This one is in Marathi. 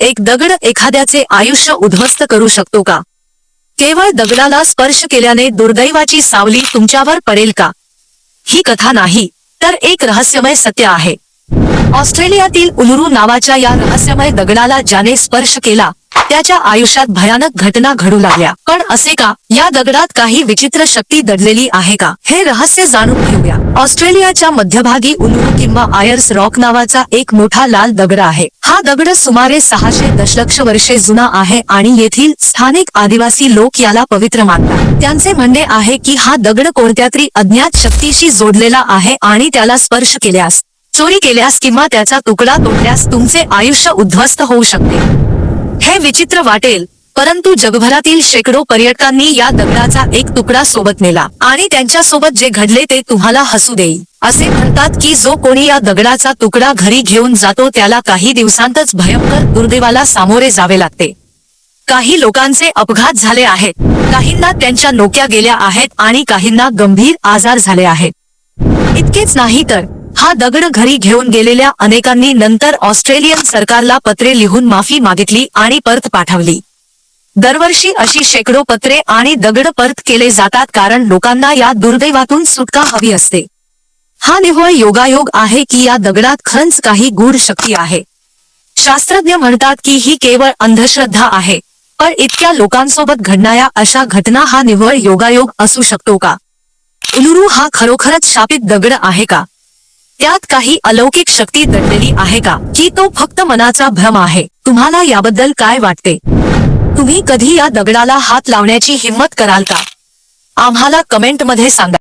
एक दगड एखाद्याचे आयुष्य उद्ध्वस्त करू शकतो का? केवळ दगडाला स्पर्श केल्याने दुर्दैवाची सावली तुमच्यावर पडेल का? ही कथा नाही तर एक रहस्यमय सत्य आहे. ऑस्ट्रेलियातील उलुरू नावाच्या या रहस्यमय दगडाला ज्याने स्पर्श केला त्याच्या आयुष्यात भयानक घटना घडू लागल्या. पण असे का? या दगडात काही विचित्र शक्ती दडलेली आहे का? हे रहस्य जाणून घेऊया. ऑस्ट्रेलियाच्या मध्यभागी उलुरू किंवा आयर्स रॉक नावाचा एक मोठा लाल दगड आहे. हा दगड सुमारे सहाशे दशलक्ष वर्षे जुना आहे आणि येथील स्थानिक आदिवासी लोक याला पवित्र मानतात. त्यांचे म्हणणे आहे की हा दगड कोणत्या तरी अज्ञात शक्तीशी जोडलेला आहे आणि त्याला स्पर्श केल्यास चोरी केल्यास किंवा त्याचा तुकडा तोडल्यास तुमचे आयुष्य उद्ध्वस्त होऊ शकते. हे विचित्र वाटेल परंतु जगभरातील शेकडो पर्यटकांनी या दगडाचा एक तुकडा सोबत नेला. आणि त्यांच्यासोबत जे घडले ते तुम्हाला हसू देईल. असे म्हणतात की जो कोणी या दगडाचा तुकडा घरी घेऊन जातो त्याला काही दिवसांतच भयंकर दुर्दैवाला सामोरे जावे लागते. काही लोकांचे अपघात झाले आहेत. काहींना त्यांच्या नोक्या गेल्या आहेत आणि काहींना गंभीर आजार झाले आहेत. इतकेच नाही तर हा दगड घरी घेऊन गेलेल्या अनेकांनी नंतर ऑस्ट्रेलियन सरकारला पत्रे लिहून माफी मागितली आणि परत पाठवली. दरवर्षी अशी शेकडो पत्रे आणि दगड परत केले जातात कारण लोकांना या दुर्दैवातून सुटका हवी असते. हा निव्वळ योगायोग आहे की या दगडात खरंच काही गूढ शक्ती आहे. शास्त्रज्ञ म्हणतात की ही केवळ अंधश्रद्धा आहे पण इतक्या लोकांसोबत घडणाऱ्या अशा घटना हा निव्वळ योगायोग असू शकतो का? उलुरू हा खरोखरच शापित दगड आहे का? त्यात काही अलौकिक शक्ती दडलेली आहे का? की तो फक्त मनाचा भ्रम आहे? तुम्हाला याबद्दल काय वाटते? तुम्ही कधी या दगडाला हात लावण्याची हिंमत कराल का? आम्हाला कमेंटमध्ये सांगा.